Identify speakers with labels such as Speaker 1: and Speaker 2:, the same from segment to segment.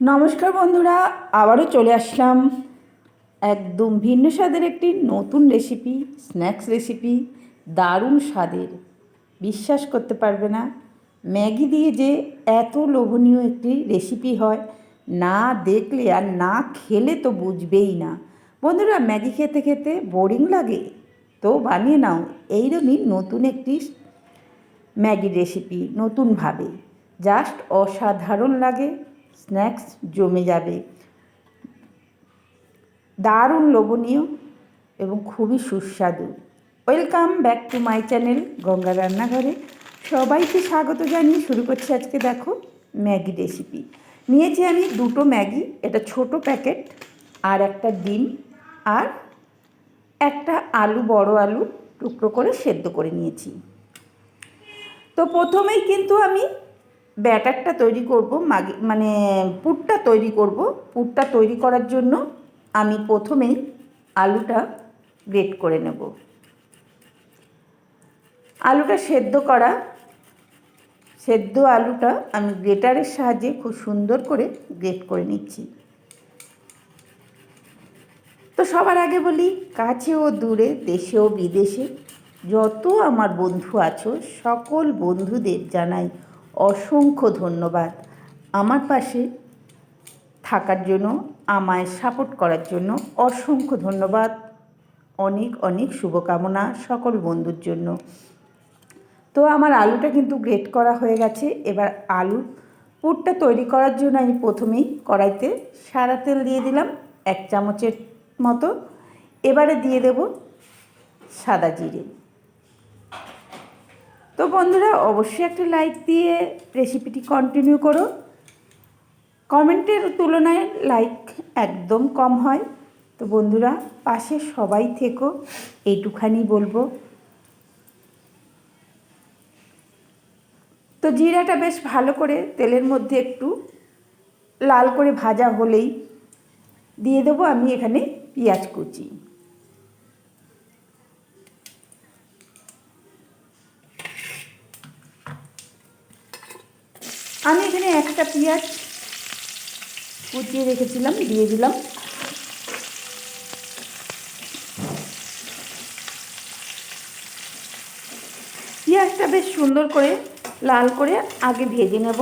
Speaker 1: নমস্কার বন্ধুরা, আবারও চলে আসলাম একদম ভিন্ন স্বাদের একটি নতুন রেসিপি স্ন্যাক্স রেসিপি দারুণ স্বাদের। বিশ্বাস করতে পারবে না, ম্যাগি দিয়ে যে এত লোভনীয় একটি রেসিপি হয়, না দেখলে আর না খেলে তো বুঝবেই না। বন্ধুরা, ম্যাগি খেতে খেতে বোরিং লাগে? তো বানিয়ে নাও, এইরকমই নতুন একটি ম্যাগি রেসিপি নতুনভাবে। জাস্ট অসাধারণ লাগে। স্ন্যাক্স জমে যাবে। দারুণ লোভনীয় এবং খুবই সুস্বাদু। Welcome back to my channel Ganga রান্নাঘরে। সবাইকে স্বাগত জানিয়ে শুরু করছি আজকে দেখো ম্যাগি রেসিপি। নিয়েছি আমি দুটো ম্যাগি, এটা ছোট প্যাকেট আর একটা ডিম আর একটা আলু, বড় আলু টুকরো করে সেদ্ধ করে নিয়েছি। তো প্রথমেই কিন্তু আমি ব্যাটারটা তৈরি করব, মাগি মানে পুরটা তৈরি করব। পুরটা তৈরি করার জন্য আমি প্রথমেই আলুটা গ্রেট করে নেব। আলুটা সেদ্ধ করা, সেদ্ধ আলুটা আমি গ্রেটারের সাহায্যে খুব সুন্দর করে গ্রেট করে নিচ্ছি। তো সবার আগে বলি, কাছে ও দূরে, দেশে ও বিদেশে, যত আমার বন্ধু আছো, সকল বন্ধুদের জানাই অসংখ্য ধন্যবাদ আমার পাশে থাকার জন্য, আমায় সাপোর্ট করার জন্য অসংখ্য ধন্যবাদ। অনেক অনেক শুভকামনা সকল বন্ধুর জন্য। তো আমার আলুটা কিন্তু গ্রেট করা হয়ে গেছে। এবার আলুর পুরটা তৈরি করার জন্য আমি প্রথমেই কড়াইতে সাদা তেল দিয়ে দিলাম, এক চামচের মতো। এবারে দিয়ে দেব সাদা জিরে। তো বন্ধুরা, অবশ্যই একটা লাইক দিয়ে রেসিপিটি কন্টিনিউ করো। কমেন্টের তুলনায় লাইক একদম কম হয়। তো বন্ধুরা, পাশে সবাই থেকো, এইটুখানি বলব। তো জিরাটা বেশ ভালো করে তেলের মধ্যে একটু লাল করে ভাজা হলেই দিয়ে দেবো আমি এখানে পেঁয়াজ কুচি। আমি এখানে একটা পেঁয়াজ কুচিয়ে রেখেছিলাম, দিয়ে দিলাম। পেঁয়াজটা বেশ সুন্দর করে লাল করে আগে ভেজে নেব।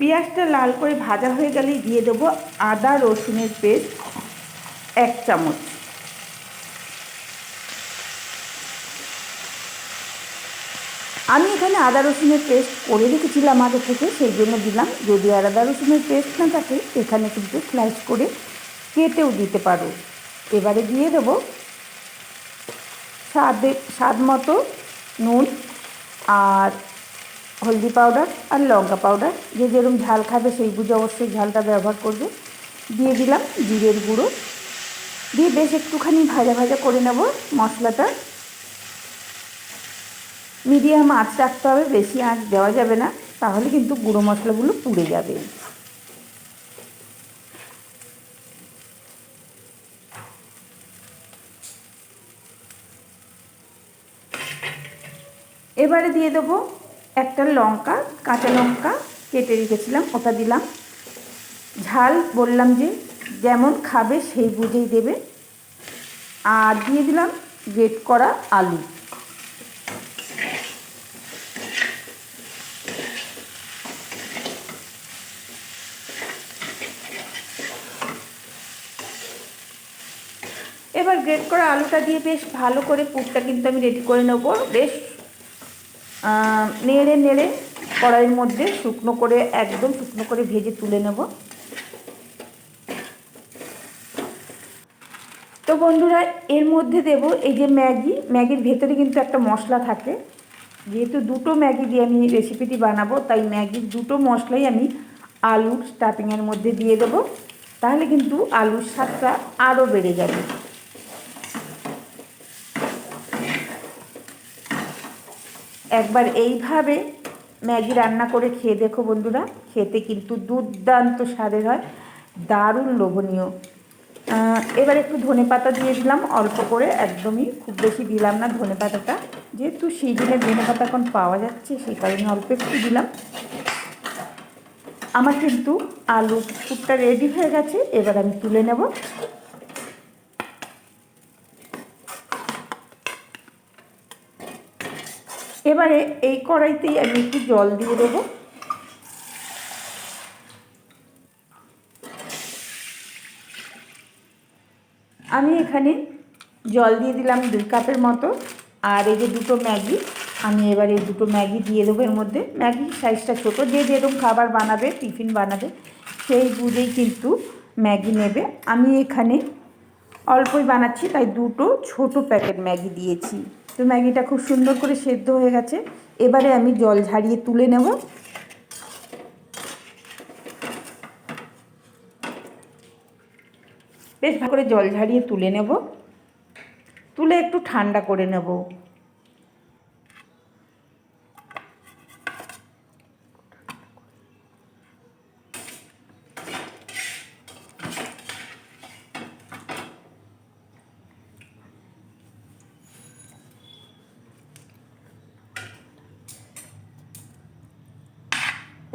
Speaker 1: পেঁয়াজটা লাল করে ভাজা হয়ে গেলেই দিয়ে দেবো আদা রসুনের পেস্ট। এক চামচ। আমি এখানে আদা রসুনের পেস্ট করে রেখেছিলাম আগে থেকে, সেই জন্য দিলাম। যদি আর আদা রসুনের পেস্ট না থাকে, এখানে কিন্তু স্লাইস করে কেটেও দিতে পারো। এবারে দিয়ে দেবো স্বাদে, স্বাদ মতো নুন আর হলদি পাউডার আর লঙ্কা পাউডার। যে যেরকম ঝাল খাবে সেই বুঝে অবশ্যই ঝালটা ব্যবহার করবে। দিয়ে দিলাম জিরের গুঁড়ো। দিয়ে বেশ একটুখানি ভাজা ভাজা করে নেব মশলাটা। মিডিয়াম আঁচ রাখতে হবে, বেশি আঁচ দেওয়া যাবে না, তাহলে কিন্তু গুঁড়ো মশলাগুলো পুড়ে যাবে। এবারে দিয়ে দেবো একটা লঙ্কা, কাঁচা লঙ্কা, কেটে রেখেছিলাম, ওটা দিলাম। ঝাল বললাম যে যেমন খাবে সেই বুঝেই দেবে। আর দিয়ে দিলাম গ্রেট করা আলু। এবার গ্রেট করা আলুটা দিয়ে বেশ ভালো করে পুরটা কিন্তু আমি রেডি করে নেব। বেশ নেড়ে নেড়ে কড়াইয়ের মধ্যে শুকনো করে, একদম শুকনো করে ভেজে তুলে নেব। তো বন্ধুরা, এর মধ্যে দেব এই যে ম্যাগি। ম্যাগির ভেতরে কিন্তু একটা মশলা থাকে। যেহেতু দুটো ম্যাগি দিয়ে আমি রেসিপিটি বানাবো, তাই ম্যাগির দুটো মশলাই আমি আলুর স্টাফিংয়ের মধ্যে দিয়ে দেব। তাহলে কিন্তু আলুর স্বাদটা আরও বেড়ে যাবে। একবার এইভাবে ম্যাগি রান্না করে খেয়ে দেখো বন্ধুরা, খেতে কিন্তু দুর্দান্ত স্বাদের হয়, দারুণ লোভনীয়। এবার একটু ধনে পাতা দিয়ে দিলাম, অল্প করে, একদমই খুব বেশি দিলাম না ধনে পাতাটা। যেহেতু সিজনে ধনে পাতা এখন পাওয়া যাচ্ছে, সেই কারণে অল্প একটু দিলাম। আমার কিন্তু আলু পুরটা রেডি হয়ে গেছে, এবার আমি তুলে নেব। এবারে এই কড়াইতেই আমি একটু জল দিয়ে দেবো। আমি এখানে জল দিয়ে দিলাম দুই কাপের মতো, আর এই যে দুটো ম্যাগি, আমি এবার এই দুটো ম্যাগি দিয়ে দেবো এর মধ্যে। ম্যাগি সাইজটা ছোটো, যে যেরকম খাবার বানাবে, টিফিন বানাবে, সেই বুঝেই কিন্তু ম্যাগি নেবে। আমি এখানে অল্পই বানাচ্ছি, তাই দুটো ছোট প্যাকেট ম্যাগি দিয়েছি। তো ম্যাগিটা খুব সুন্দর করে সেদ্ধ হয়ে গেছে। এবারে আমি জল ঝারিয়ে তুলে নেব। বেশ ভালো করে জল ঝাড়িয়ে তুলে নেব। তুলে একটু ঠান্ডা করে নেব।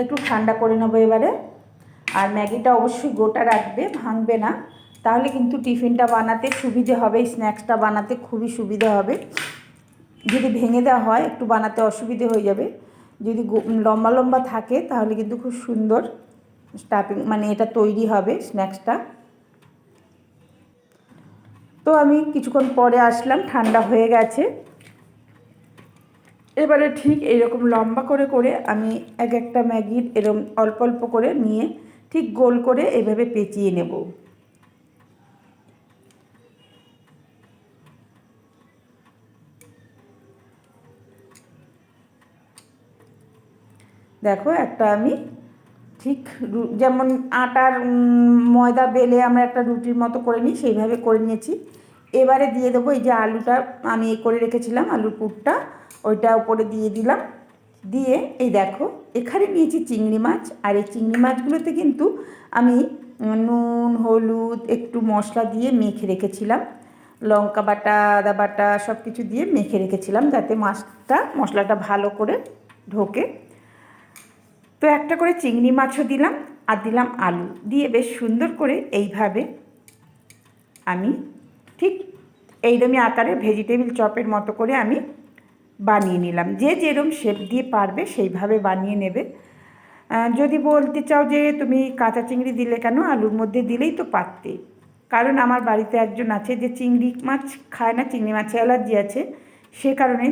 Speaker 1: একটু ঠান্ডা করে নেব এবারে। আর ম্যাগিটা অবশ্যই গোটা রাখবে, ভাঙবে না। তাহলে কিন্তু টিফিনটা বানাতে সুবিধে হবে, স্ন্যাক্সটা বানাতে খুবই সুবিধে হবে। যদি ভেঙে দেওয়া হয়, একটু বানাতে অসুবিধে হয়ে যাবে। যদি লম্বা লম্বা থাকে, তাহলে কিন্তু খুব সুন্দর স্টাফিং মানে এটা তৈরি হবে স্ন্যাক্সটা। তো আমি কিছুক্ষণ পরে আসলাম, ঠান্ডা হয়ে গেছে। এবারে ঠিক এরকম লম্বা করে করে আমি এক একটা ম্যাগির এরকম অল্প অল্প করে নিয়ে ঠিক গোল করে এভাবে পেঁচিয়ে নেব। দেখো, একটা আমি ঠিক যেমন আটার ময়দা বেলে আমরা একটা রুটির মতো করে নিই, সেইভাবে করে নিয়েছি। এবারে দিয়ে দেবো এই যে আলুটা আমি এ করে রেখেছিলাম, আলুর পুরটা, ওইটা উপরে দিয়ে দিলাম। দিয়ে এই দেখো, এখানে নিয়েছি চিংড়ি মাছ, আর এই চিংড়ি মাছগুলোতে কিন্তু আমি নুন, হলুদ, একটু মশলা দিয়ে মেখে রেখেছিলাম। লঙ্কা বাটা, আদা বাটা সব কিছু দিয়ে মেখে রেখেছিলাম, যাতে মাছটা, মশলাটা ভালো করে ঢোকে। তো একটা করে চিংড়ি মাছও দিলাম আর দিলাম আলু। দিয়ে বেশ সুন্দর করে এইভাবে আমি ঠিক এইরমই আকারে ভেজিটেবিল চপের মতো করে আমি বানিয়ে নিলাম। যে যেরম শেপ দিয়ে পারবে সেইভাবে বানিয়ে নেবে। যদি বলতে চাও যে তুমি কাঁচা চিংড়ি দিলে কেন, আলুর মধ্যে দিলেই তো পারতে। কারণ আমার বাড়িতে একজন আছে যে চিংড়ি মাছ খায় না, চিংড়ি মাছে অ্যালার্জি আছে। সে কারণে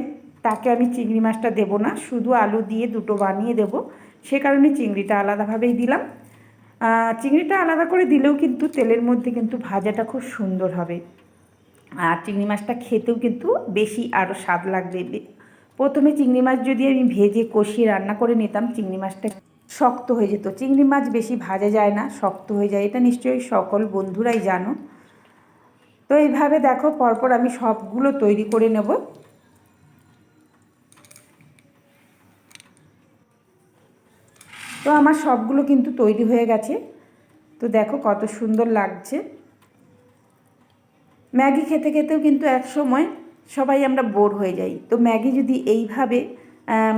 Speaker 1: তাকে আমি চিংড়ি মাছটা দেবো না, শুধু আলু দিয়ে দুটো বানিয়ে দেবো। সে কারণে চিংড়িটা আলাদাভাবেই দিলাম। চিংড়িটা আলাদা করে দিলেও কিন্তু তেলের মধ্যে কিন্তু ভাজাটা খুব সুন্দর হবে। আর চিংড়ি মাছটা খেতেও কিন্তু বেশি আরও স্বাদ লাগবে। প্রথমে চিংড়ি মাছ যদি আমি ভেজে কষিয়ে রান্না করে নিতাম, চিংড়ি মাছটা শক্ত হয়ে যেত। চিংড়ি মাছ বেশি ভাজা যায় না, শক্ত হয়ে যায়। এটা নিশ্চয়ই সকল বন্ধুরাই জানো। তো এইভাবে দেখো, পরপর আমি সবগুলো তৈরি করে নেব। তো আমার সবগুলো কিন্তু তৈরি হয়ে গেছে। তো দেখো কত সুন্দর লাগছে। ম্যাগি খেতে খেতেও কিন্তু এক সময় সবাই আমরা বোর হয়ে যাই। তো ম্যাগি যদি এইভাবে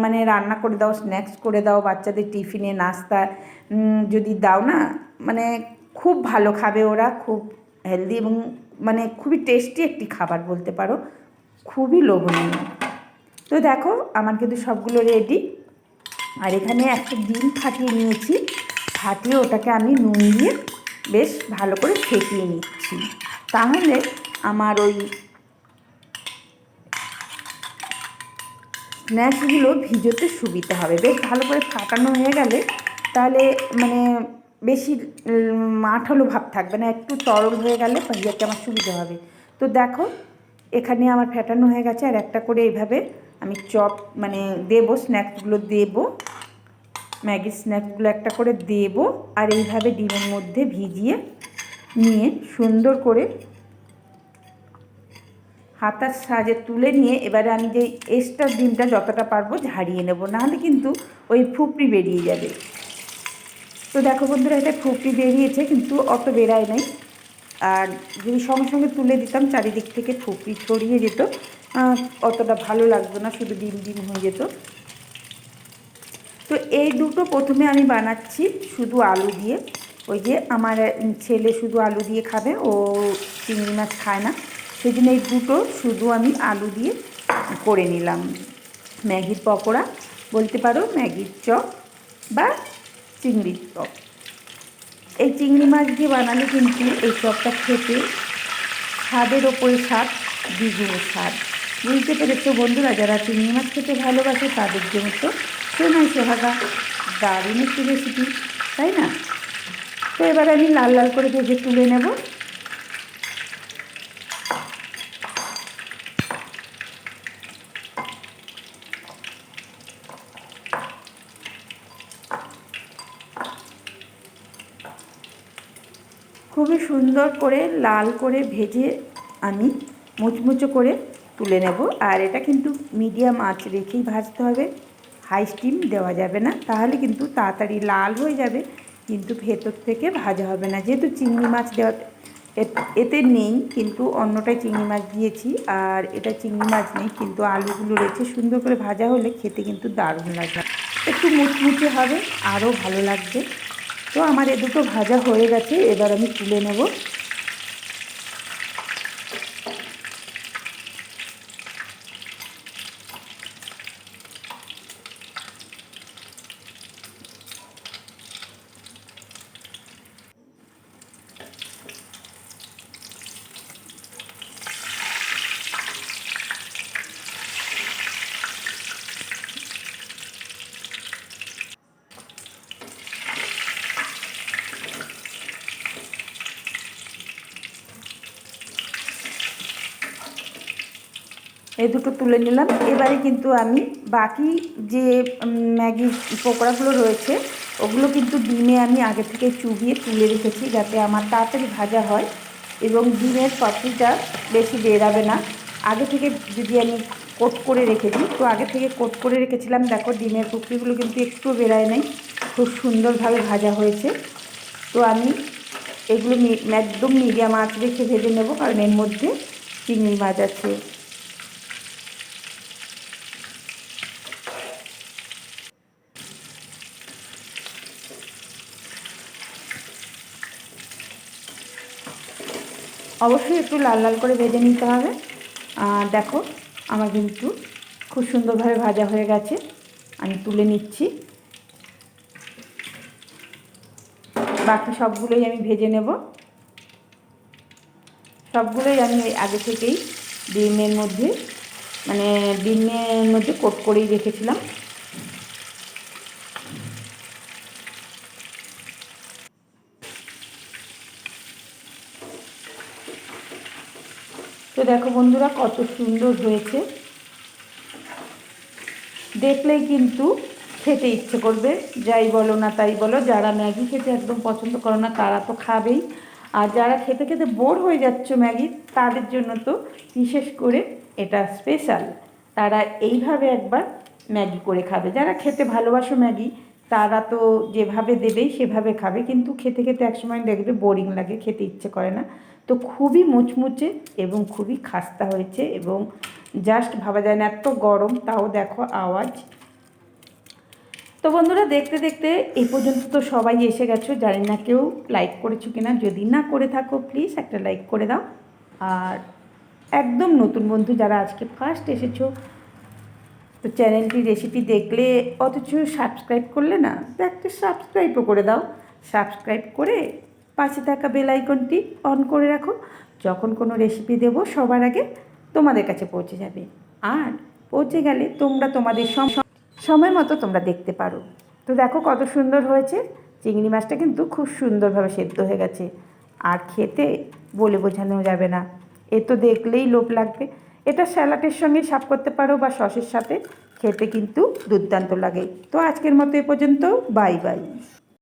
Speaker 1: মানে রান্না করে দাও, স্ন্যাক্স করে দাও, বাচ্চাদের টিফিনে নাস্তা যদি দাও না মানে খুব ভালো খাবে ওরা, খুব হেলদি এবং মানে খুবই টেস্টি একটি খাবার বলতে পারো। খুবই লোভনীয়। তো দেখো, আমার কিন্তু সবগুলো রেডি আর এখানে একটা ডিম ফাটিয়ে নিয়েছি। ফাটিয়ে ওটাকে আমি নুন দিয়ে বেশ ভালো করে ফেটিয়ে নিচ্ছি। তাহলে আমার ওই স্ন্যাক্সগুলো ভিজোতে সুবিধা হবে। বেশ ভালো করে ফাটানো হয়ে গেলে তাহলে মানে বেশি আঠালো ভাব থাকবে না। একটু তরল হয়ে গেলে ভাজাতে আমার সুবিধা হবে। তো দেখো, এখানে আমার ফেটানো হয়ে গেছে। আর একটা করে এইভাবে আমি চপ মানে দেবো স্ন্যাক্সগুলো দেবো ম্যাগির স্ন্যাক্সগুলো একটা করে দেবো আর এইভাবে ডিমের মধ্যে ভিজিয়ে নিয়ে সুন্দর করে হাতার সাজে তুলে নিয়ে এবারে আমি যে এক্সট্রা ডিমটা যতটা পারব ঝাড়িয়ে নেব। নাহলে কিন্তু ওই ফুপড়ি বেরিয়ে যাবে। তো দেখো বন্ধুরা, এটা ফুপড়ি বেরিয়েছে কিন্তু অত বেরায় নাই। আর যদি সঙ্গে সঙ্গে তুলে দিতাম, চারিদিক থেকে ফুপড়ি ছড়িয়ে যেত। অতটা ভালো লাগতো না, শুধু ডিম ডিম হয়ে যেত। তো এই দুটো প্রথমে আমি বানাচ্ছি শুধু আলু দিয়ে। ওই যে আমার ছেলে শুধু আলু দিয়ে খাবে, ও চিংড়ি মাছ খায় না। সেই জন্য এই দুটো শুধু আমি আলু দিয়ে করে নিলাম। ম্যাগির পকোড়া, বলতে পারো ম্যাগির চপ বা চিংড়ির চপ। এই চিংড়ি মাছ দিয়ে বানালে কিন্তু এই চপটা খেতে স্বাদের ওপরে স্বাদ, দ্বিগুণ স্বাদ। বুঝতে পেরেছ বন্ধুরা, যারা চিংড়ি মাছ খেতে ভালোবাসে তাদের জন্য তো সোনাই সোহাগা, দারুণ একটি রেসিপি তাই না? তো এবার আমি লাল লাল করে ভেজে তুলে নেব। খুবই সুন্দর করে লাল করে ভেজে আমি মুচমুচো করে তুলে নেব। আর এটা কিন্তু মিডিয়াম আঁচ রেখেই ভাজতে হবে। হাই স্টিম দেওয়া যাবে না। তাহলে কিন্তু তাড়াতাড়ি লাল হয়ে যাবে। কিন্তু ভেতর থেকে ভাজা হবে না। যেহেতু চিংড়ি মাছ দেওয়া এতে নেই, কিন্তু অন্যটায় চিংড়ি মাছ দিয়েছি। আর এটা চিংড়ি মাছ নেই, কিন্তু আলুগুলো রয়েছে। সুন্দর করে ভাজা হলে খেতে কিন্তু দারুণ লাগবে একটু মুচমুচে হবে, আরও ভালো লাগবে। তো আমার এ দুটো ভাজা হয়ে গেছে। এবার আমি তুলে নেব। এই দুটো তুলে নিলাম। এবারে কিন্তু আমি বাকি যে ম্যাগি পকোড়াগুলো রয়েছে, ওগুলো কিন্তু ডিমে আমি আগে থেকে চুবিয়ে তুলে রেখেছি যাতে আমার তাড়াতাড়ি ভাজা হয় এবং ডিমের পাপড়িটা বেশি বেরাবে না। আগে থেকে যদি আমি কোট করে রেখে দিই, তো আগে থেকে কোট করে রেখেছিলাম। দেখো, ডিমের পুকড়িগুলো কিন্তু একটু বেরায় নাই, খুব সুন্দরভাবে ভাজা হয়েছে। তো আমি এগুলো একদম মিডিয়াম আঁচ রেখে ভেজে নেব, কারণ এর মধ্যে চিংড়ি মাছ আছে অবশ্যই একটু লাল লাল করে ভেজে নিতে হবে। দেখো, আমার কিন্তু খুব সুন্দরভাবে ভাজা হয়ে গেছে। আমি তুলে নিচ্ছি। বাকি সবগুলোই আমি ভেজে নেব। সবগুলোই আমি আগে থেকেই ডিমের মধ্যে মানে ডিমের মধ্যে কোট করেই রেখেছিলাম। দেখো বন্ধুরা, কত সুন্দর হয়েছে। দেখলেই কিন্তু খেতে ইচ্ছে করবে। যাই বলো না তাই বলো, যারা ম্যাগি খেতে একদম পছন্দ করো না, তারা তো খাবেই। আর যারা খেতে খেতে বোর হয়ে যাচ্ছ ম্যাগি, তাদের জন্য তো বিশেষ করে এটা স্পেশাল তারা এইভাবে একবার ম্যাগি করে খাবে। যারা খেতে ভালোবাসো ম্যাগি, তারা তো যেভাবে দেবেই সেভাবে খাবে। কিন্তু খেতে খেতে একসময় দেখবে বোরিং লাগে, খেতে ইচ্ছে করে না। তো খুবই মুচমুচে এবং খুবই খাস্তা হয়েছে এবং জাস্ট ভাবা যায় না, এত গরম, তাও দেখো আওয়াজ। তো বন্ধুরা, দেখতে দেখতে এই পর্যন্ত তো সবাই এসে গেছো, জানি না কেউ লাইক করেছ কিনা, যদি না করে থাকো প্লিজ একটা লাইক করে দাও। আর একদম নতুন বন্ধু যারা আজকে ফার্স্ট এসেছ, তো চ্যানেলটি রেসিপি দেখলে, অথচ সাবস্ক্রাইব করলে না, তো একটা সাবস্ক্রাইবও করে দাও। সাবস্ক্রাইব করে পাশে থাকা বেল আইকনটি অন করে রাখো। যখন কোনো রেসিপি দেবো, সবার আগে তোমাদের কাছে পৌঁছে যাবে। আর পৌঁছে গেলে তোমরা তোমাদের সম- সময় মতো তোমরা দেখতে পারো। তো দেখো কত সুন্দর হয়েছে। চিংড়ি মাছটা কিন্তু খুব সুন্দরভাবে সেদ্ধ হয়ে গেছে। আর খেতে বলে বোঝানো যাবে না। এ তো দেখলেই লোভ লাগবে। এটা স্যালাডের সঙ্গে সাফ করতে পারো বা সসের সাথে। খেতে কিন্তু দুর্দান্ত লাগে। তো আজকের মতো এ পর্যন্ত। Bye bye.